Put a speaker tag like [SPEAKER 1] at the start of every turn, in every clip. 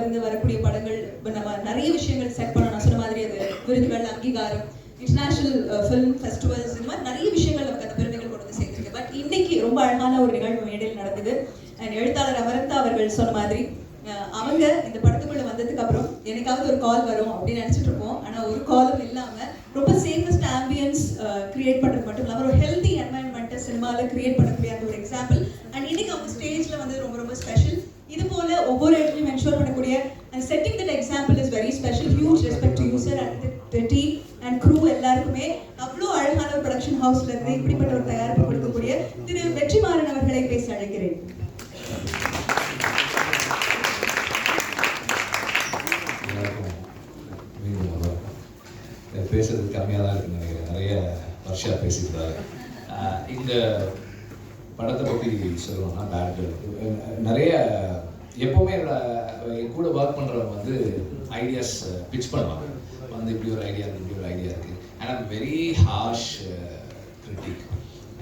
[SPEAKER 1] இருந்து வரக்கூடிய படங்கள் இப்போ நம்ம நிறைய விஷயங்கள் செட் பண்ணோம் நான் சொன்ன மாதிரி அது விருதுகள் அங்கீகாரம் இன்டர்நேஷனல் ஃபிலிம் ஃபெஸ்டிவல்ஸ் இந்த மாதிரி நிறைய விஷயங்கள் நமக்கு அந்த பெருமைகள் கொண்டு வந்து சேர்த்துருக்கு. பட் இன்னைக்கு ரொம்ப அழகான ஒரு நிகழ்வு மேடையில் நடந்தது எழுத்தாளர் அமரந்தா அவர்கள் சொன்ன மாதிரி அவங்க இந்த படத்துக்குள்ள வந்ததுக்கு அப்புறம் எனக்காவது ஒரு கால் வரும் அப்படின்னு நினைச்சிட்டு இருப்போம். ஆனா ஒரு காலும் இல்லாம ரொம்ப சேஃபஸ்ட் ஆம்பியன்ஸ் கிரியேட் பண்றது மட்டும் இல்லாம ஒரு ஹெல்தி என்வாயன்மெண்ட் சினிமால கிரியேட் பண்ணக்கூடிய அந்த ஒரு எக்ஸாம்பிள் அண்ட் இன்னைக்கு அவங்க ஸ்டேஜ்ல வந்து ரொம்ப ரொம்ப ஸ்பெஷல் இது போல ஒவ்வொரு இடத்துலையும் என்ஷோர் பண்ணக்கூடிய and setting that example is very special huge respect to user and the team and crew எல்லாருக்குமே. அவ்வளோ அழகான ஒரு ப்ரொடக்ஷன் ஹவுஸ்ல இருந்து இப்படிப்பட்ட ஒரு தயாரிப்பு கொடுக்கக்கூடிய திரு வெற்றிமாறன் அவர்களை பேச அழைக்கிறேன்.
[SPEAKER 2] பேசுறது கம்மியாக தான் இருக்குன்னு நினைக்கிறேன். நிறைய வருஷம் பேசியிருந்தாரு இந்த படத்தை பற்றி சொல்லணும்னா பேட் நிறைய எப்போவுமே என்னோட என் கூட ஒர்க் பண்ணுறவங்க வந்து ஐடியாஸ் பிச் பண்ணுவாங்க. வந்து இப்படி ஒரு ஐடியா இருக்குது இப்படி ஒரு ஐடியா இருக்குது and I'm very harsh critic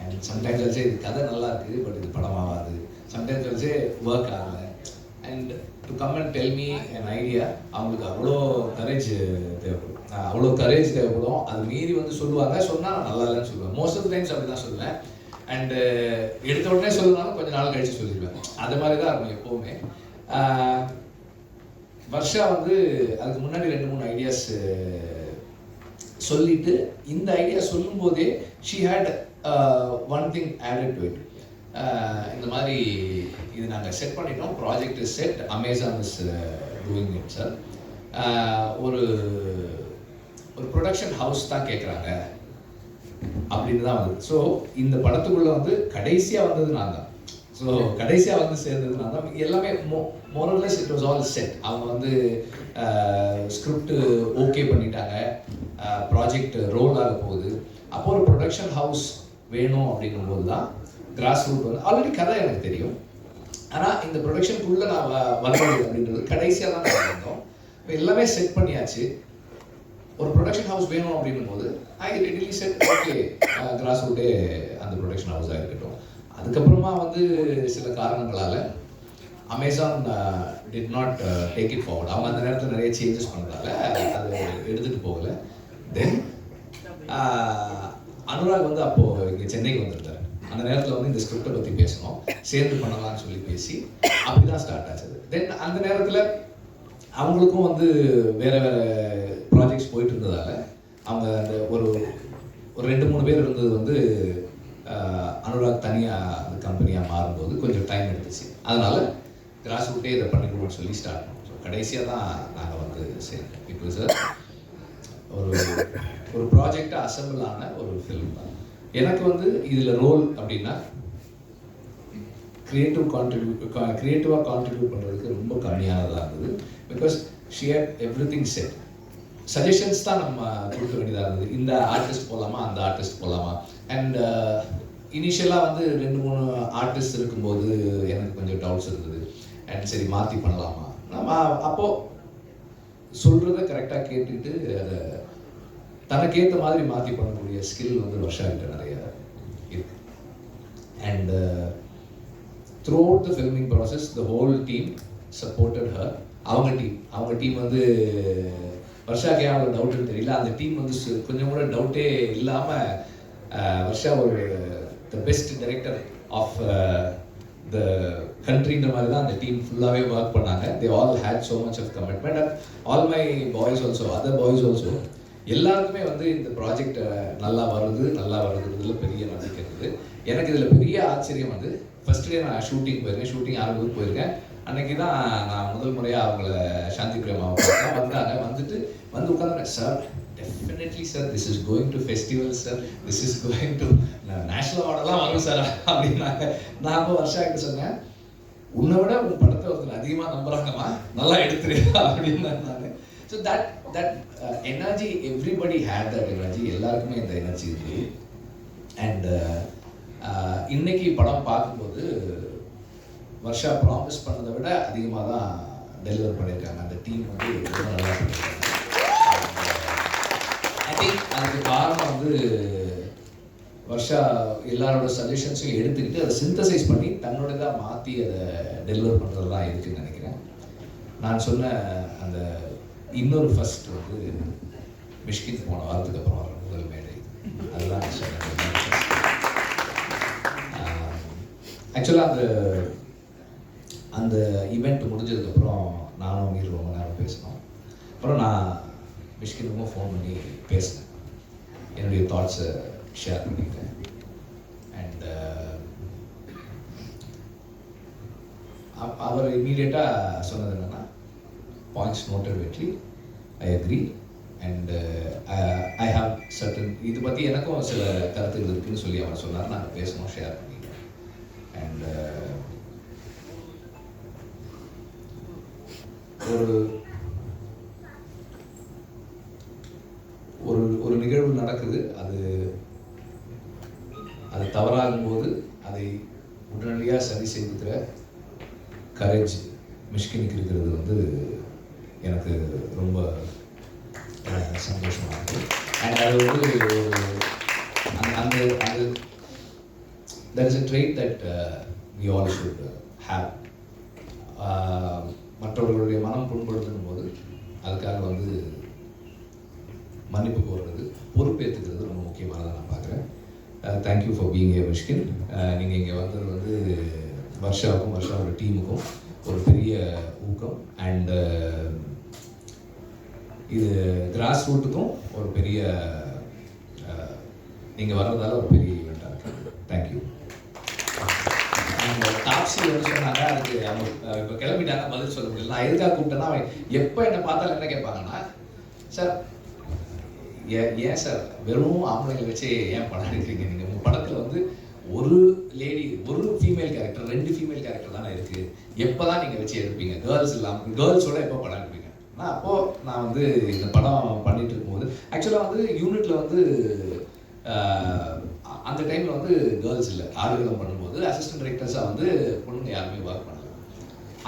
[SPEAKER 2] and sometimes வச்சு இது கதை நல்லா இருக்குது பட் இது படமாகாது சம்டைம்ஸ் வச்சு ஒர்க் ஆகலை. And to come and tell me N idea அவங்களுக்கு அவ்வளோ கரேஜ் தேவைப்படும். அவ்வளோ கரேஜ் தேவைப்படும். அது மீறி வந்து சொல்லுவாங்க சொன்னால் நான் நல்லா இல்லைன்னு சொல்லுவேன். மோஸ்ட் ஆஃப் டைம்ஸ் அப்படி தான் சொல்லுவேன். அண்டு uh, எடுத்த உடனே சொல்லுனாலும் கொஞ்சம் நாள் கழிச்சு சொல்லிடுவேன். அது மாதிரி தான் இருக்கும் எப்போவுமே. வர்ஷா வந்து அதுக்கு முன்னாடி ரெண்டு மூணு ஐடியாஸ் சொல்லிட்டு இந்த ஐடியா சொல்லும்போதே she had one thing added to it இந்த மாதிரி இது நாங்கள் செட் பண்ணிட்டோம். Project is set Amazon is doing it sir ஒரு ஒரு ப்ரொடக்ஷன் ஹவுஸ் தான் கேட்குறாங்க அப்படின்னு தான் வந்தது. ஸோ இந்த படத்துக்குள்ளே வந்து கடைசியாக வந்தது நான் தான். ஸோ கடைசியாக வந்து சேர்ந்தது நான் தான். எல்லாமே மோ மோரல்லஸ் இட் வாஸ் ஆல் செட் அவங்க வந்து ஸ்கிரிப்ட் ஓகே பண்ணிட்டாங்க. ப்ராஜெக்ட் ரோல் ஆக போகுது. அப்போ ஒரு ப்ரொடக்ஷன் ஹவுஸ் வேணும் அப்படிங்கும்போது தான் கிராஸ் ரூட் வந்து ஆல்ரெடி கதை எனக்கு தெரியும். ஆனால் இந்த ப்ரொடக்ஷனுக்குள்ளே நான் வரணும் அப்படின்றது கடைசியாக தான் நான் வந்தோம். எல்லாமே செட் பண்ணியாச்சு. ஒரு ப்ரொடக்ஷன் ஹவுஸ் வேணும் அப்படின்னும் போது I readily said okay cross ரூட்டே அந்த ப்ரொடக்ஷன் ஹவுஸாக இருக்கட்டும். அதுக்கப்புறமா வந்து சில காரணங்களால் Amazon did not take it forward அவங்க அந்த நேரத்தில் நிறைய சேஞ்சஸ் பண்ணதால அது எடுத்துகிட்டு போகல. தென் uh, அனுராக் வந்து அப்போது இங்கே சென்னைக்கு வந்திருந்தார். அந்த நேரத்தில் வந்து இந்த ஸ்கிரிப்டை பற்றி பேசணும். சேர்ந்து பண்ணலாம்னு சொல்லி பேசி அப்படி தான் ஸ்டார்ட் ஆச்சு. தென் அந்த நேரத்தில் அவங்களுக்கும் வந்து வேறு வேறு ப்ராஜெக்ட்ஸ் போயிட்டு இருந்ததால் அவங்க அந்த ஒரு ஒரு ரெண்டு மூணு பேர் இருந்தது வந்து அனுராக் தனியாக அந்த கம்பெனியாக மாறும்போது கொஞ்சம் டைம் எடுத்துச்சு. அதனால் கிராஸ் ரூட்டே இதை பண்ணிக்கணும்னு சொல்லி ஸ்டார்ட் பண்ணோம். ஸோ கடைசியாக தான் நாங்கள் வந்து சேர்ந்தோம். இட் வாஸ் ஒரு ஒரு ப்ராஜெக்டாக அசம்பிள் ஆன ஒரு ஃபிலிம் தான். எனக்கு வந்து இதில் ரோல் அப்படின்னா கிரியேட்டிவ் கான்ட்ரிபியூ கிரியேட்டிவாக கான்ட்ரிபியூட் பண்ணுறதுக்கு ரொம்ப கம்மியானதாக இருந்தது. Because sheer every thing set suggestions தான் நம்ம கொடுக்க வேண்டியதாக இருந்தது. இந்த ஆர்டிஸ்ட் போகலாமா அந்த ஆர்டிஸ்ட் போகலாமா அண்ட் இனிஷியலாக வந்து ரெண்டு மூணு ஆர்டிஸ்ட் இருக்கும்போது எனக்கு கொஞ்சம் டவுட்ஸ் இருந்தது. அண்ட் சரி மாற்றி பண்ணலாமா? நம்ம அப்போது சொல்கிறத கரெக்டாக கேட்டுட்டு அதை தனக்கேற்ற மாதிரி மாற்றி பண்ணக்கூடிய ஸ்கில் வந்து வருஷாக்கிட்ட நிறைய இருக்கு. And throughout the filming process the whole team supported her அவங்க டீம் அவங்க டீம் வந்து வருஷாக்கே அவங்க அவ்வளோ டவுட்டுன்னு தெரியல. அந்த டீம் வந்து கொஞ்சம் கூட டவுட்டே இல்லாமல் வருஷா ஒரு the best director of the கண்ட்ரின்ற மாதிரி தான் அந்த டீம் ஃபுல்லாகவே ஒர்க் பண்ணாங்க. They all had so much of commitment and all my boys also other boys also எல்லாருக்குமே வந்து இந்த ப்ராஜெக்ட் நல்லா வருது நல்லா வருதுன்றதுல பெரிய நம்பிக்கை இருக்குது. எனக்கு இதில் பெரிய ஆச்சரியம் வந்து ஃபர்ஸ்ட் டே நான் ஷூட்டிங் போயிருக்கேன் ஷூட்டிங் ஆரம்பத்துக்கு போயிருக்கேன். அன்னைக்கு தான் நான் முதல் முறையாக அவங்கள சாந்தி பிரேமாவை பார்த்தேன். வந்தாங்க. வந்துட்டு வந்து உட்காந்து sir definitely sir this is going to festival sir this is going to national அவார்டெல்லாம் வரும் சார் அப்படின்னாங்க. நான் ரொம்ப வருஷம் கிட்ட சொன்னேன். உன்னை விட உன் படத்தை ஒருத்தர் அதிகமாக நம்புறாங்கம்மா. நல்லா எடுத்துரு. அப்படின்னு நான். So that that energy everybody had that energy எல்லாருக்குமே இந்த எனர்ஜி இருக்கு. அண்ட் இன்னைக்கு படம் பார்க்கும்போது வருஷா ப்ராமிஸ் பண்ணதை விட அதிகமாக தான் டெலிவர் பண்ணியிருக்காங்க. அந்த டீம் வந்து ரொம்ப நல்லா ஐ திங்க் அதுக்கு காரணம் வந்து வருஷா எல்லாரோட சஜஷன்ஸையும் எடுத்துக்கிட்டு அதை சிந்தசைஸ் பண்ணி தன்னோடதாக மாற்றி அதை டெலிவர் பண்ணுறது தான் இருக்குன்னு நினைக்கிறேன். நான் சொன்ன அந்த இன்னொரு ஃபர்ஸ்ட் வந்து மிஷ்கின் போன வாரத்துக்கு அப்புறம் வர முதல் மேடை. அதுதான் சொன்னேன். ஆக்சுவலாக அந்த அந்த ஈவெண்ட் முடிஞ்சதுக்கப்புறம் நானும் அவங்க ரொம்ப நேரம் பேசினோம். அப்புறம் நான் மிஷ்கினுக்கும் ஃபோன் பண்ணி பேசினேன். என்னுடைய தாட்ஸை ஷேர் பண்ணிட்டேன் அண்ட் அவர் இமீடியட்டாக சொன்னது என்னென்னா points noted Vetri I agree and I have certain இது பற்றி எனக்கும் சில கருத்துக்கள் இருக்குதுன்னு சொல்லி அவர் சொன்னார். நாங்கள் பேசணும் ஷேர் பண்ணிக்கிறோம் அண்ட் uh, ஒரு ஒரு ஒரு நிகழ்வு நடக்குது. அது அது தவறாகும் போது அதை உடனடியாக சரி செய்துக்கிற கரேஜ் மிஷ்கினுக்கு இருக்கிறது வந்து எனக்கு ரொம்ப சந்தோஷமாக இருக்குது அண்ட் அது வந்து ஒரு அந்த அந்த அது that is a trait that we all should have மற்றவர்களுடைய மனம் புண்படுத்தும் போது அதுக்காக வந்து மன்னிப்பு கோர்றது பொறுப்பேற்றுக்கிறது ரொம்ப முக்கியமானதாக நான் பார்க்குறேன். Thank you for being a Mysskin நீங்கள் இங்கே வந்தது வந்து வர்ஷாவுக்கும் வர்ஷாவோட டீமுக்கும் ஒரு பெரிய ஊக்கம். அண்டு uh, இது கிராஸ் ரூட்டுக்கும் ஒரு பெரிய uh, நீங்கள் வர்றதால ஒரு பெரிய ஈவெண்ட்டாக இருக்குது தேங்க்யூ டாப்ஸி வந்து சொன்னாங்க அதுக்கு அவங்க இப்போ கிளம்பிட்டாங்க பதில் சொல்ல முடியல. நான் எதுக்காக கூப்பிட்டேன்னா அவன் எப்போ என்னை பார்த்தாலும் என்ன கேட்பாங்கன்னா சார் ஏன் ஏன் சார் வெறும் ஆம்பளைங்களை வச்சு ஏன் படம் எடுக்கிறீங்க? நீங்கள் உங்கள் படத்தில் வந்து ஒரு லேடி ஒரு ஃபீமேல் கேரக்டர் ரெண்டு ஃபீமேல் கேரக்டர் தானே இருக்குது எப்போ தான் நீங்கள் வச்சு எடுப்பீங்க? கேர்ள்ஸ் இல்லாமல் கேர்ள்ஸோட எப்போ படம் எடுப்பீங்க? ஆனால் அப்போது நான் வந்து இந்த படம் பண்ணிட்டு இருக்கும்போது ஆக்சுவலாக வந்து யூனிட்டில் வந்து அந்த டைமில் வந்து கேர்ள்ஸ் இல்லை. ஆடுகளம் பண்ணும்போது அசிஸ்டன்ட் டைரக்டர்ஸாக வந்து பொண்ணுங்க யாருமே ஒர்க் பண்ணல.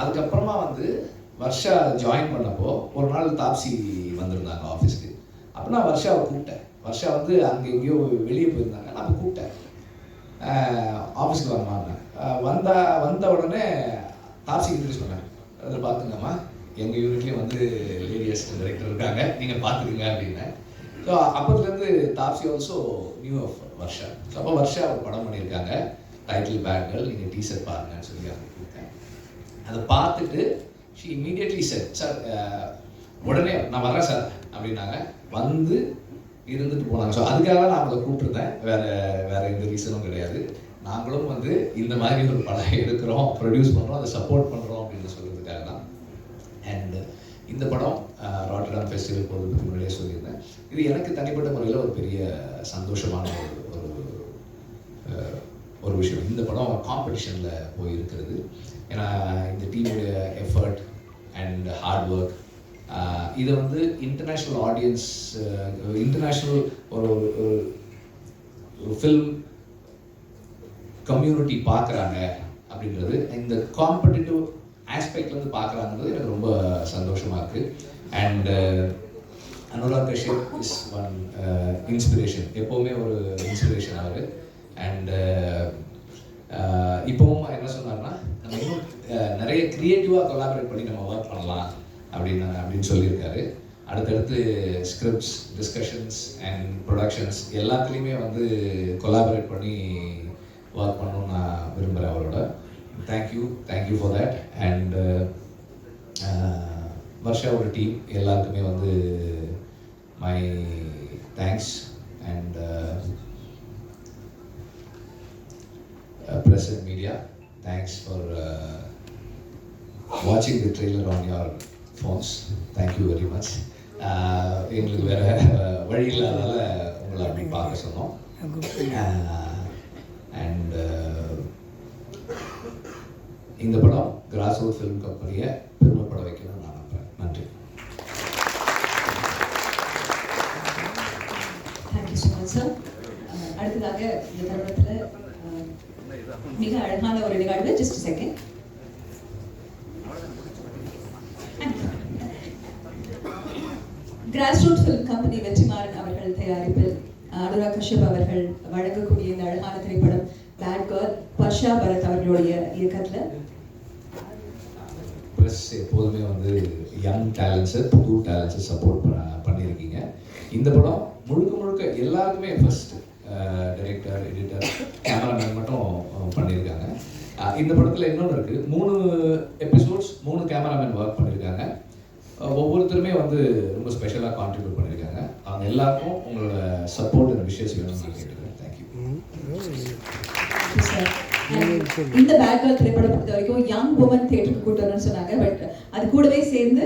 [SPEAKER 2] அதுக்கப்புறமா வந்து வர்ஷா ஜாயின் பண்ணப்போ ஒரு நாள் தாப்சி வந்திருந்தாங்க ஆஃபீஸ்க்கு அப்போ நான் வர்ஷாவை கூப்பிட்டேன். வர்ஷா வந்து அங்கே எங்கேயோ வெளியே போயிருந்தாங்க. நான் கூப்பிட்டேன். ஆஃபீஸ்க்கு வரமான்னு வந்தா வந்த உடனே தாப்சி இன்ட்ரடியூஸ் பண்ணேன் அதில் பார்த்துங்கம்மா எங்கள் யூனிட்லேயும் வந்து லேடி அசிஸ்டன்ட் டைரக்டர் இருக்காங்க. நீங்கள் பார்த்துக்குங்க அப்படின்னு so அப்போதுலேருந்து Taapsee also knew of Varsha so அப்போ வர்ஷா ஒரு படம் பண்ணியிருக்காங்க டைட்டில் பேட்கள் நீங்கள் டீசர் பாருங்கன்னு சொல்லி அவங்க கொடுத்தேன் அதை பார்த்துட்டு ஷி இமீடியட்லி சார் சார் உடனே நான் வரேன் சார் அப்படின்னாங்க. வந்து இருந்துட்டு போனாங்க. ஸோ அதுக்காக தான் நான் அவங்களை கூப்பிட்டுருந்தேன். வேறு வேறு எந்த ரீசனும் கிடையாது. நாங்களும் வந்து இந்த மாதிரி ஒரு படம் எடுக்கிறோம் ப்ரொடியூஸ் பண்ணுறோம் அதை சப்போர்ட் பண்ணுறோம் அப்படின்னு சொல்கிறதுக்காக தான். அண்ட் இந்த படம் ராட்டர்டாம் ஃபெஸ்டிவல் போகிறதுக்கு முன்னாடியே சொல்லியிருந்தேன். இது எனக்கு தனிப்பட்ட முறையில் ஒரு பெரிய சந்தோஷமான ஒரு ஒரு ஒரு விஷயம். இந்த படம் காம்படிஷனில் போயிருக்கிறது. ஏன்னா இந்த டீமுடைய எஃபர்ட் அண்ட் ஹார்ட் ஒர்க் இதை வந்து இன்டர்நேஷ்னல் ஆடியன்ஸ் இன்டர்நேஷ்னல் ஒரு ஒரு- ஒரு ஃபில்ம் கம்யூனிட்டி பார்க்குறாங்க அப்படின்றது இந்த காம்படிட்டிவ் ஆஸ்பெக்ட்லேருந்து பார்க்குறாங்கிறது எனக்கு ரொம்ப சந்தோஷமாக இருக்குது and Anurag Kashyap is one inspiration எப்போவுமே ஒரு இன்ஸ்பிரேஷன் அவர். அண்ட் இப்போவும் என்ன சொன்னார்னா நம்ம இன்னும் uh, நிறைய க்ரியேட்டிவாக கொலாபரேட் பண்ணி நம்ம ஒர்க் பண்ணலாம் அப்படின்னு அப்படின்னு சொல்லியிருக்காரு. அடுத்தடுத்து ஸ்கிரிப்ட்ஸ் டிஸ்கஷன்ஸ் அண்ட் ப்ரொடக்ஷன்ஸ் எல்லாத்துலேயுமே வந்து கொலாபரேட் பண்ணி ஒர்க் பண்ணணும்னு நான் விரும்புகிறேன் அவரோட. Thank you thank you for that and வர்ஷாவோட team எல்லாருக்குமே வந்து my thanks and for uh, watching the trailer on your phones. Thank you very much. Uh, எங்களுக்கு வேற uh, வழி இல்லாதால உங்களை அப்படி பார்க்க சொன்னோம் அண்ட் இந்த படம் கிராஸ் ரூட் ஃபிலிம் கம்பெனியை பெருமைப்பட வைக்கணும்னு நான் நன்றி.
[SPEAKER 1] தேங்க்யூ ஸோ மச் சார் அடுத்ததாக இந்த தருணத்தில் uh, மிக அழகான ஒரு நிகழ்வு. Just second cross route film company Vetrimaaran அவர்கள் தயாரிப்பில் அனுராக் கஷ்யப் அவர்கள் வழங்கக்கூடிய இந்த அழகான திரைப்படம் பேட் கேர்ள் பர்ஷா பரத் அவர்களுடைய இயக்கத்தில்.
[SPEAKER 2] ப்ரெஸ் எப்போதுமே வந்து யங் டேலண்ட்ஸை புது டேலண்ட்ஸை சப்போர்ட் பண்ண பண்ணியிருக்கீங்க. இந்த படம் முழுக்க முழுக்க எல்லாருக்குமே ஃபஸ்ட்டு டைரக்டர் எடிட்டர் கேமராமேன் மட்டும் பண்ணியிருக்காங்க. இந்த படத்தில் இன்னொன்று இருக்குது மூணு எபிசோட்ஸ் மூணு கேமராமேன் ஒர்க் பண்ணியிருக்காங்க. ஒவ்வொருத்தருமே வந்து ரொம்ப ஸ்பெஷலாக கான்ட்ரிபியூட் பண்ணியிருக்காங்க. அவங்க எல்லாருக்கும் உங்களோட சப்போர்ட் அண்ட் விஷயஸ் வேணும்னு நான் கேட்டுக்கிறேன். தேங்க்யூ
[SPEAKER 1] சார் இந்த பேக் கேர்ள் திரைப்படம் பொறுத்த வரைக்கும் யங் உமன் தியேட்டருக்கு கூட்டு வரணும்னு சொன்னாங்க. பட் அது கூடவே சேர்ந்து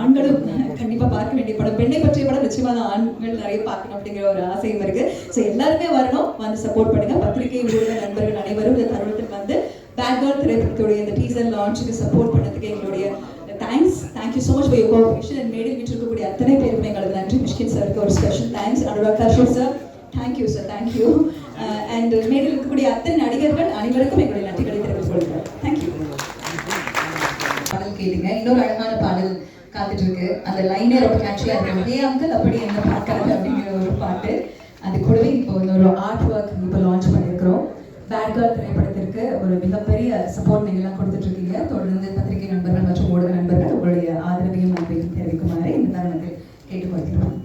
[SPEAKER 1] ஆண்களும் கண்டிப்பா பார்க்க வேண்டிய படம். பெண்ணை பற்றிய படம் நிச்சயமா ஆண்கள் நிறைய பார்க்கணும் அப்படிங்கிற ஒரு ஆசையும் இருக்கு. ஸோ எல்லாருமே வரணும். வந்து சப்போர்ட் பண்ணுங்க. பத்திரிகை ஊடக நண்பர்கள் அனைவரும் இந்த தருணத்தில் வந்து பேக் கேர்ள் திரைப்படத்துடைய இந்த டீசர் லான்ச்சுக்கு சப்போர்ட் பண்ணதுக்கு எங்களுடைய thanks thank you so much for your cooperation and மேடில் விட்டிருக்கக்கூடிய அத்தனை பேருமே எங்களுக்கு நன்றி. மிஷ்கின் சாருக்கு ஒரு special thanks Anurag கர்ஷன் sir thank you sir thank you and மேடையில் இருக்கக்கூடிய அத்தனை நடிகர்கள் அனைவருக்கும் எங்களுடைய நன்றிகளை தெரிவித்துக் கொள்கிறோம். தேங்க்யூ பாடல் கேளுங்க. இன்னொரு அழகான பாடல் காத்துட்டு இருக்கு அந்த லைனே ரொம்ப கேட்சியா இருக்கு. ஏ அங்கிள் அப்படி என்ன பார்க்காது அப்படிங்கிற ஒரு பாட்டு. அது கூடவே இப்போ ஒரு ஆர்ட் ஒர்க் இப்போ லான்ச் பண்ணியிருக்கிறோம். பேட் கேர்ள் திரைப்படத்திற்கு ஒரு மிகப்பெரிய சப்போர்ட் நீங்கள் எல்லாம் கொடுத்துட்டு இருக்கீங்க தொடர்ந்து பத்திரிகை நண்பர்கள் மற்றும் ஊடக நண்பர்கள் உங்களுடைய ஆதரவையும் நன்றியும் தெரிவிக்குமாறு இந்த தருணத்தில் கேட்டுக்கொள்கிறோம்.